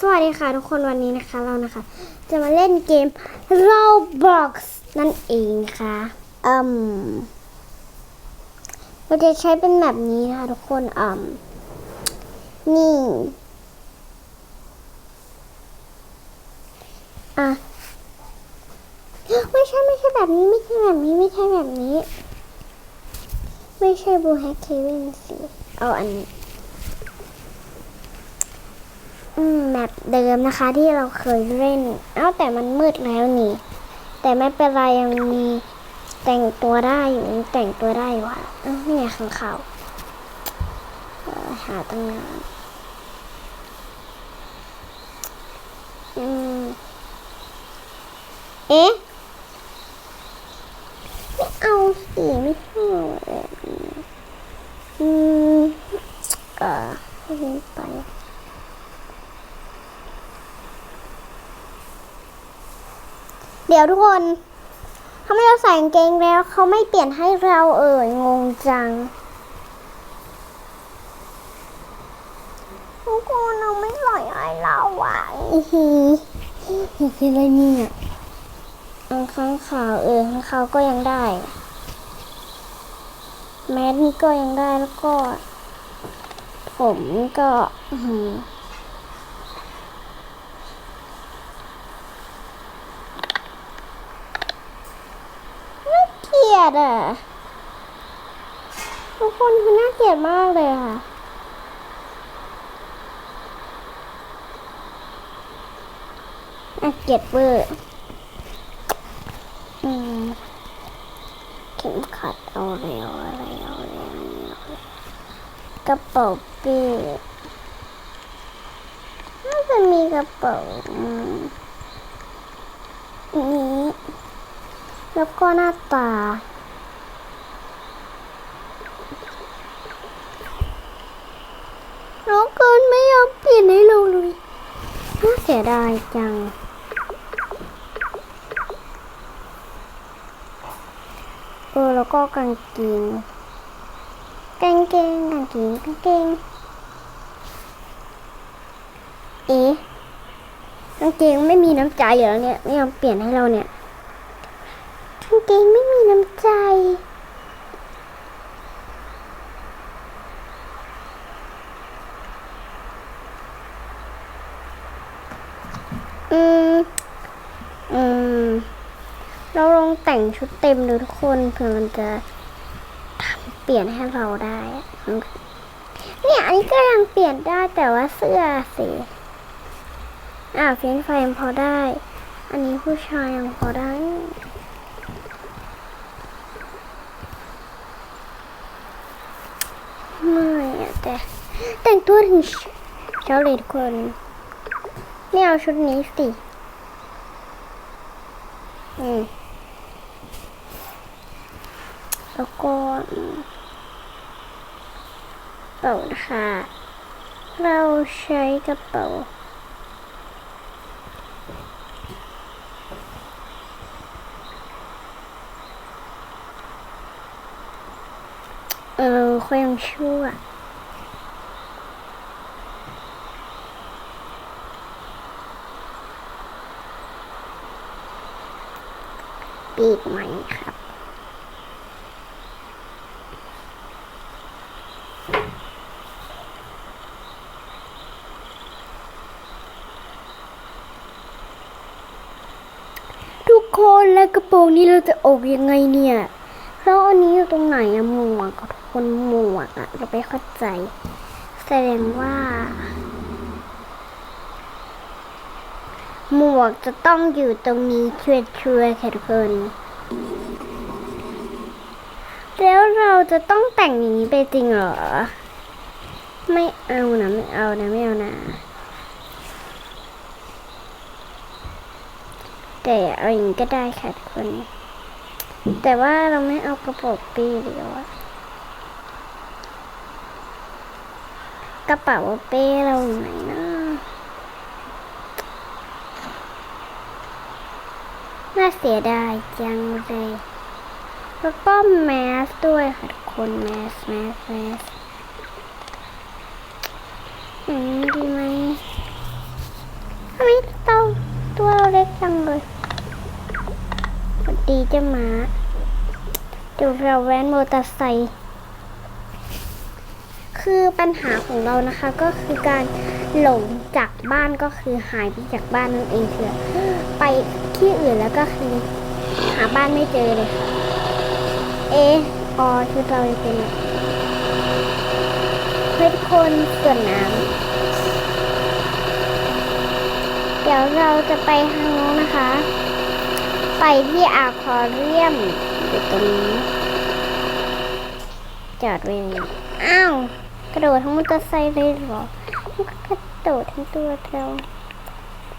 สวัสดีค่ะทุกคนวันนี้นะคะเรานะคะ จะมาเล่นเกม Roblox นั่นเองนะคะอืมเราจะใช้เป็นแบบนี้นะคะทุกคนอืมนี่ อะ ไม่ใช่ไม่ใช่แบบนี้ไม่ใช่แบบนี้ไม่ใช่แบบนี้ ไม่ใช่บูแฮกเควินสิเอาอันนี้ อืมแบบเดิมนะคะที่เราเคยเล่น เอ้าแต่มันมืดแล้วนี่ แต่ไม่เป็นไรยังมีแต่งตัวได้อยู่แต่งตัวได้อยู่อะเอ้านี่ไงข้างเขาหาตั้งนานอืมเอ๊ะ ไม่เอาสิไม่ชอบแบบนี้อืมเอ่อให้ไป เดี๋ยวทุกคนทำไมเราใส่กางเกงแล้วเขาไม่เปลี่ยนให้เราเอ่ยงงจังทุกคนเราไม่ปล่อยให้เราอะอีฮีคืออะไรเนี่ยอังข้างขาวเออข้างขาวก็ยังได้ แมสนี่ก็ยังได้แล้วก็ ผมก็อือหือ น่าเกลี ยดอะ ทุกคนคือน่าเกลียดมากเลยค่ะน่าเกลียดเวอร์อืมเข็มขัดเอาเร็วอะไรเอาเร็วกระเป๋าเป้น่าจะมีกระเป๋านนี้แล้วก็หน้าตา น้องเกินไม่ยอมเปลี่ยนให้เราเลยน่า เสียดายจัง เออ แล้วก็กางเกงกางเกงกางเกงกางเกงเอ๊ะกางเกงไม่มีน้ำใจเหรอเนี่ยไม่ยอมเปลี่ยนให้เราเนี่ย กางเกงไม่มีน้ำใจ อืม อืม เราลองแต่งชุดเต็มดูทุกคนเผื่อมันจะทำเปลี่ยนให้เราได้เนี่ยอันนี้ก็ยังเปลี่ยนได้แต่ว่าเสื้อสิอ่าเฟรนไฟยังพอได้ อันนี้ผู้ชายยังพอได้ไม่แต่แต่งตัวถึงเจ้าเลยทุกคนไม่เอาชุดนี้สิ อืม แล้วก็อืมกระเป๋านะคะเราใช้กระเป๋าเออเขายังชั่วปีกไหมครับ ทุกคนแล้วกระโปรง นี้เราจะออกยังไงเนี่ย แล้วอันนี้อยู่ตรงไหนอะหมวกทุกคนหมวกอะเราไปเข้าใจ แสดงว่า หมวกจะต้องอยู่ตรงนี้ช่วยช่วยๆค่ะทุกคนแล้วเราจะต้องแต่งอย่างนี้ไปจริงเหรอ ไม่เอานะ ไม่เอานะ ไม่เอานะ แต่เอาอย่างนี้ก็ได้ค่ะทุกคน แต่ว่าเราไม่เอากระเป๋าเป้เดียวอะกระเป๋าเป้เราอยู่ไหนนะน่าเสียดายจังเลยแล้วก็แมสด้วยค่ะทุกคนแมสแมสแมสอย่างนี้ดีไหม จะมาเดี๋ยวเราแว้นมอเตอร์ไซค์คือปัญหาของเรานะคะก็คือการหลงจากบ้านก็คือหายไปจากบ้านนั่นเองเถอะไปที่อื่นแล้วก็คือ หาบ้านไม่เจอเลยเอออชุดเราจะเป็นเพื่อทุกคนส่วนน้ำเดี๋ยวเราจะไปทางโน้นนะคะ ไปที่อาควาเรียมอยู่ตรงนี้ จอดไว้เลยอ้าว กระโดดทั้งมอเตอร์ไซค์เลยเหรอ กระโดดทั้งตัวเรา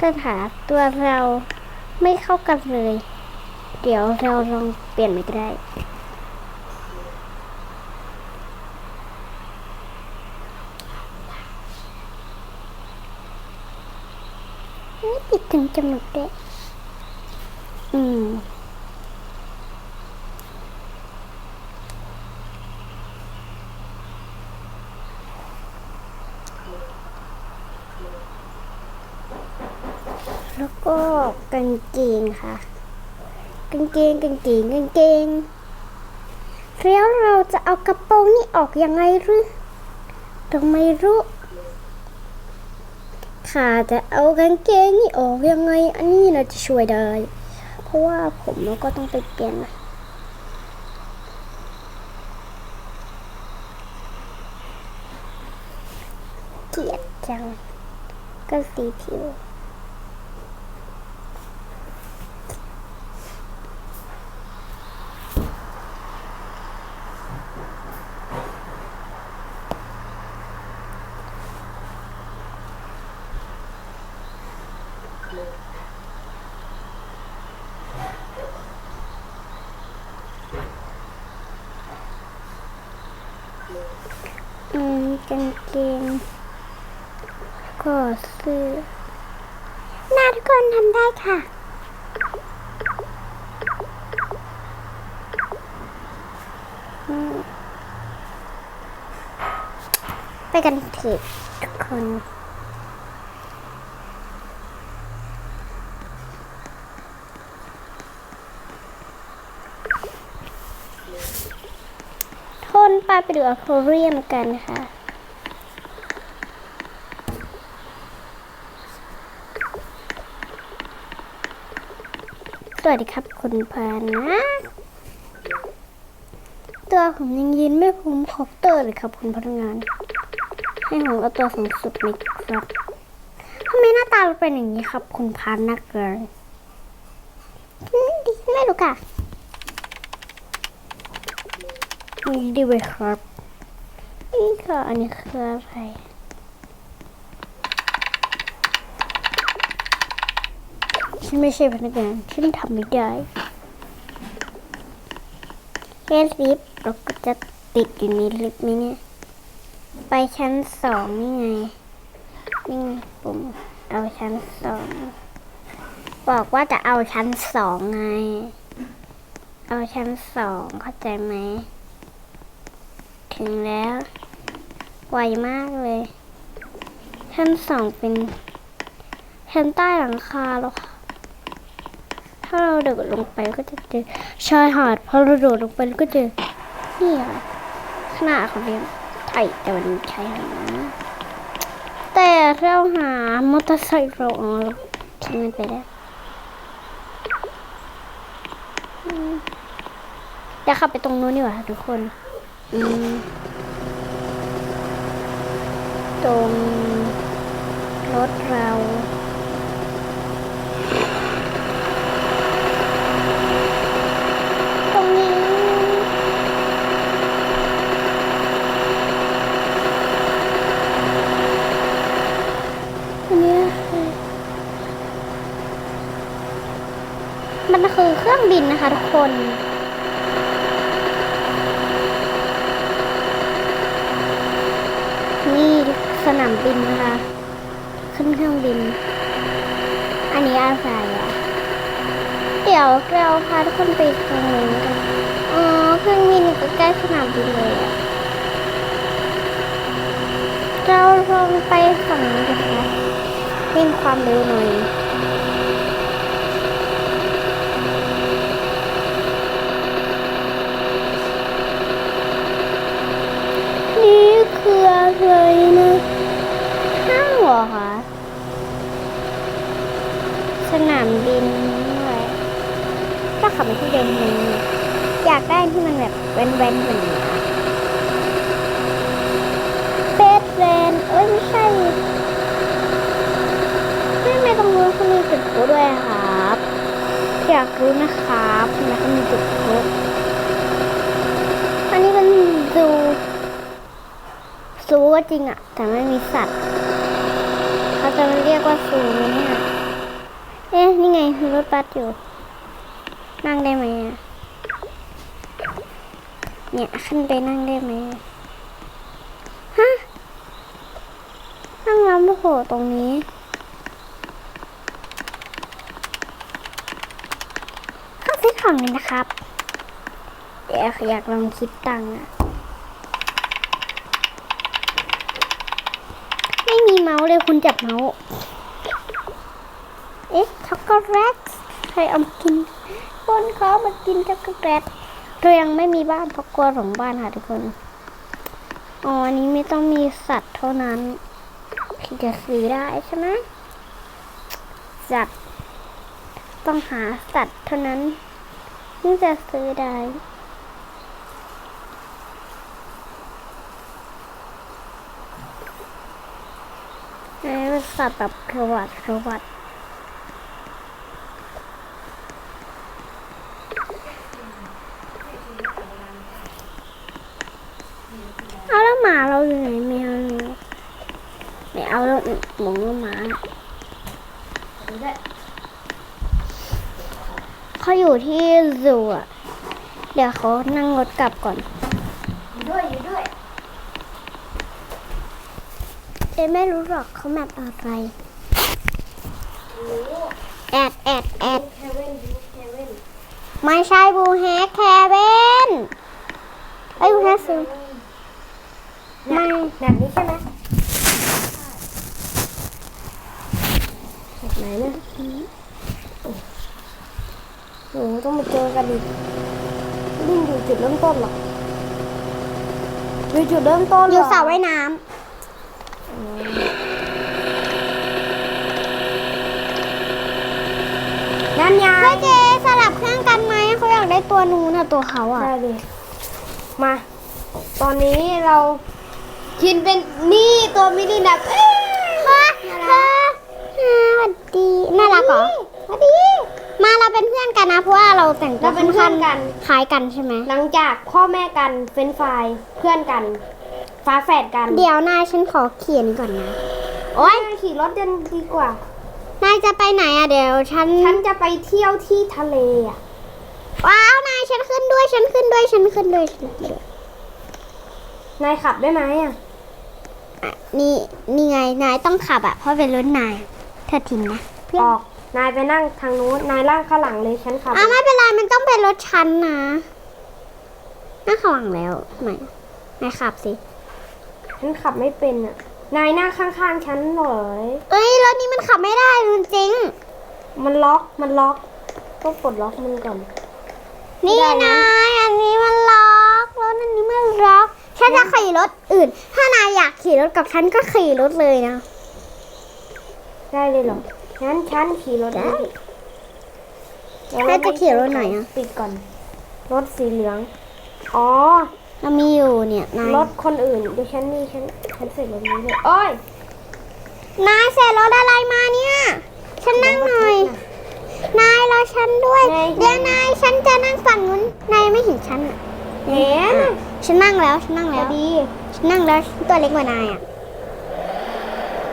ก็หาตัวเราไม่เข้ากันเลย เดี๋ยวเราลองเปลี่ยนไม่ได้ไม่ติดถึงจมูกด้วยอืม แล้วก็กางเกงค่ะ กาง เกงกางเกงกางเกงแล้วเราจะเอากระโปรงนี่ออกยังไงหรือต้องไมรู้ข้าจะเอากางเกงนี่ออกยังไง อันนี้เราจะช่วยได้ เพราะว่าผมเราก็ต้องไปเปลี่ยนนะเกลียดจังก็สีผิว อืม กางเกงก็เสื้อน่าทุกคนทำได้ค่ะไปกันเถอะทุกคนทนไปไปดูอควาเรียมกันค่ะ วัสดีครับ คุณพานะ ตัวผมยังยืนไม่คุ้มคอปเตอร์เลยครับ คุณพนักงาน ให้ผมเอาตัวสูงสุดไหมครับทำไมหน้าตาเราเป็นอย่างนี้ครับ คุณพานักเกินดิฉันไม่รู้ค่ะนี่ดีเว้ยครับนี่ค่ะอันนี้คืออะไร ฉันไม่ใช่พนักงาน ฉันทำไม่ได้แค่ลิฟต์เราก็จะติดอยู่ในลิฟต์ไหมเนี่ย ไปชั้นสองนี่ไง นี่ไงปุ่มเอาชั้นสอง บอกว่าจะเอาชั้นสองไง เอาชั้นสองเข้าใจไหม ถึงแล้ว ไวมากเลย ชั้นสองเป็นชั้นใต้หลังคาแล้วค่ะ ถ้าเราโดดลงไปก็จะเจอชายหาดพอเราโดดลงไปก็เจอนี่ค่ะขนาดเขาเรียกไถ่แต่มันใช้หานะแต่เราหามอเตอร์ไซค์เราเอาทิ้งมันไปแล้วอืมเดี๋ยวขับไปตรงนู้นดีกว่าทุกคนตรงรถเรา ตรงนี้ อันนี้คือ มันคือเครื่องบินนะคะทุกคนนี่สนามบินนะคะ ขึ้นเครื่องบิน อันนี้อะไรอะ เดี๋ยวเราพาทุกคนไปตรงนู้นกัน อ๋อ เครื่องบินอยู่ใกล้สนามบินเลยอะ เราลองไปฝั่งนี้กันนะเร่งความเร็วหน่อย สนามบินด้วยก็ขับไปที่ เดิมเลยอยากได้ที่มันแบบแว้นๆแบบนี้เบสแวนเอ้ยไม่ใช่ไม่ไม่ตรงนู้นเขามีจุดพลุด้วยครับอยากรู้นะครับทำไมเขามีจุดพลุอันนี้เป็นซูซูก็จริงอะแต่ไม่มีสัตว์เขาจะเรียกว่าซูไหมเนี่ยเอ๊ะนี่ไงมีรถบัสอยู่ นั่งได้ไหมเนี่ยขึ้นไปนั่งได้ไหมฮะนั่งแล้วโอ้โหตรงนี้ข้าซื้อของเลยนะครับเดี๋ยวอยากลองคิดตังค์อะไม่มีเมาส์เลยคุณจับเมาส์เอ๊ะช็อกโกแลตใครเอามากิน คนเขามากินช็อกโกแลตเรายังไม่มีบ้านเพราะกลัวหลงบ้านค่ะทุกคน อ๋ออันนี้ไม่ต้องมีสัตว์เท่านั้นที่จะซื้อได้ใช่ไหมสัตว์ต้องหาสัตว์เท่านั้นถึงจะซื้อได้สัตว์แบบขวัดขวัด เอาแล้วหมาเราอยู่ไหนแมวเนี่ยไม่เอาแล้วหมงแล้วหมาเขาอยู่ที่ซูอะ เดี๋ยวเขานั่งรถกลับก่อน ด้วยอยู่ด้วยเจ๊ไม่รู้หรอกเขาแบบอะไรแอดแอดแอดแคเว่นยูแคเว่นไม่ใช่บูแฮกแคเวนไอ้ยบูแฮกซูไม่แบบนี้ใช่ไหมแบบไหนเนี่ยโอ้โหต้องมาเจอกันอีก นี่อยู่จุดเริ่มต้นเหรออยู่จุดเริ่มต้นอเหรยู่สระว่ายน้นั่นไงำเฮ้ยเจ๊สลับเครื่องกันไหมเขาอยากได้ตัวนู้นอะตัวเขาอะได้เลยมา ตอนนี้เรากินเป็นนี่ตัวมินิดับเอ้ยฮะฮะสวัสดี น่ารักเหรอสวัสดี มาเราเป็นเพื่อนกันนะ เพราะว่าเราแต่งตัวเราเป็นเพื่อนกัน คล้ายกันใช่ไหมหลังจากพ่อแม่กันเฟรนช์ฟรายเพื่อนกัน ฟ้าแฝดกันเดี๋ยวนายฉันขอเขียนก่อนนะ โอ้ยขี่รถกันดีกว่า นายจะไปไหนอะเดี๋ยวฉันฉันจะไปเที่ยวที่ทะเลอะว้าวนายฉันขึ้นด้วยฉันขึ้นด้วยฉันขึ้นด้วยฉันขึ้นด้วยนายขับได้ไหมอะอะนี่นี่ไงนายต้องขับอะเพราะเป็นรถนายเธอทิ้งนะเพื่ออน อก นายไปนั่งทางนู้น นายล่างข้างหลังเลยฉันขับ อะไม่เป็นไรมันต้องเป็นรถฉันนะน่าขวังแล้วไหนนายขับสิฉันขับไม่เป็นอะ นายนั่งข้างๆฉันเลย เอ้ยรถนี้มันขับไม่ได้จริง มันล็อกมันล็อกต้องปลดล็อกมันก่อนๆนี่ไม่ได้นะนายอันนี้มันล็อกรถอันนี้มันล็อกฉันจะขี่รถอื่น ถ้านายอยากขี่รถกับฉันก็ขี่รถเลยนะ ได้เลยเหรอ งั้นฉันขี่รถได้เดี๋ยวแล้วจะขี่รถไหนอะปิดก่อน รถสีเหลือง อ๋อ เรามีอยู่เนี่ยนายรถคนอื่นเดี๋ยวฉันนี่ฉันฉันเสร็จรถนี้เลยโอ้ยนายเสร็จรถอะไรมาเนี่ย ฉันนั่งหน่อย นายรอฉันด้วยไงเดี๋ยวนายฉันจะนั่งฝั่งนู้น นายไม่เห็นฉันอะเห็นอะฉันนั่งแล้ว ฉันนั่งพแล้อวดี ฉันนั่งแล้วฉันตัวเล็กกว่านายอะ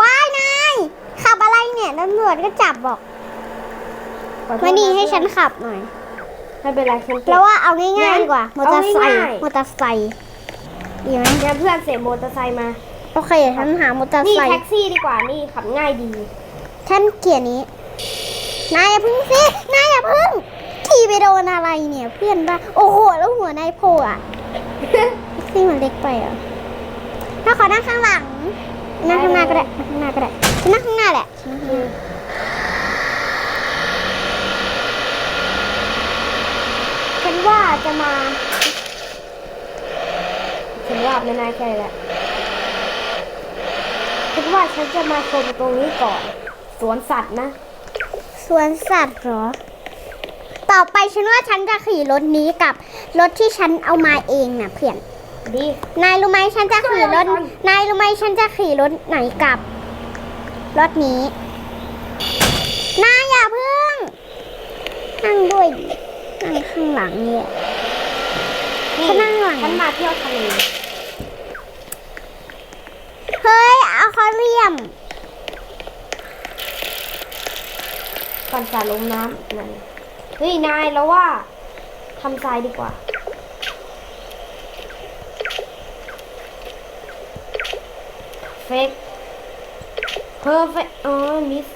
ว้ายนาย ขับอะไร เนี่ยตำรวจก็จับบอกขอโทษไม่ดีให้ะฉันขับหน่อย ไม่เป็นไรฉันเก็แล้บวว่าเอาง่ายๆดีกว่ามอเตอร์ไซค์เอาง่ายๆ มอเตอร์ไซค์ดีไหมเดี๋ยวเพื่อนเสียมอเตอร์ไซค์มา โอเคเดี๋ยวฉันหามอเตอร์นี่ไซค์แท็กซี่ดีกว่า นี่ขับง่ายดี ฉันเขียนนี้นายอย่าพึ่งสินายอย่าพึ่งขี่ไปโดนอะไรเนี่ย เพื่อนบ้าโอ้โหแล้วหัวนายโผล่อะแท็กซี่มันเล็กไปเหรอะถ้าขอนั่งข้างหลังนั่งข้างหน้าก็ได้นั่งข้างหน้าก็ได้ ฉันนั่งข้างหน้าแหละฉันนั่งข้างหน้าฉันว่าจะมา ฉันว่าไม่น่าใช่แหละฉันว่าฉันจะมาชมตรงนี้ก่อน สวนสัตว์นะ สวนสัตว์เหรอ ต่อไปฉันว่าฉันจะขี่รถนี้กับรถที่ฉันเอามาเองนะเพื่อน ดี นายรู้ไหมฉันจะขี่รถนนายรู้ไหมฉันจะขี่รถไหนกลับ รถนี้นายอย่าเพิ่ง นั่งด้วยดินั่งข้างหลังเนี่ยฉันนั่งหลังฉันมาเที่ยวทะเลเฮ้ยเอาคอเรียมก่อนสาลงน้ำนั่นเฮ้ย นายแล้วว่าทำทรายดีกว่าเฟก เพอร์เฟกอ๋อมิส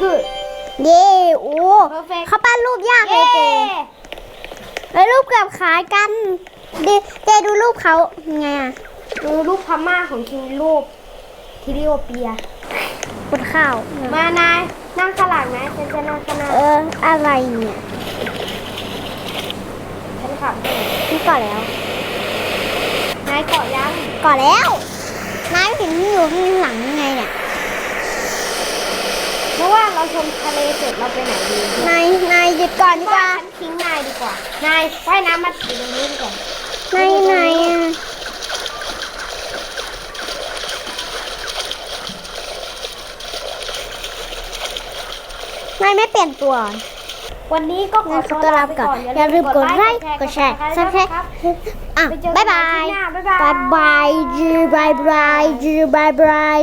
กูดเย่โอ้ Perfect เขาปั้นรูปยากเลเย้ยเจแล้วรูปเกือบคล้ายกันเดเจดูรูปเขาไงอะ ดูรูปพม่าของคิงรูปทิริโอเปียกดข้าว มานายนั่งขางหลังนะฉันจะนั่งข้างหน้าเออ อะไรเนี่ยฉันขับให้นี่ก่อนแล้ว นายเกาะยังก่อนแล้ว นายเห็นอยู่ข้างหลังยังไงเนี่ยเพราะว่าเราชมทะเลเสร็จเราไปไหนดีนายนายหยุดก่อนดีกว่าว่าฉันทิ้งนายดีกว่านายว่ายน้ำมาอยู่ตรงนี้ดีกว่านายนายอะนายไม่เปลี่ยนตัว วันนี้ก็ของั้นขอตัวลาไปก่อน อย่าลืมกดไลค์กดแชร์ซับสไครต์อะไปเจอกันบ๊ายบายใหม่คลิปหน้าบ๊ายบายบายบายจือบายบายจือบายบาย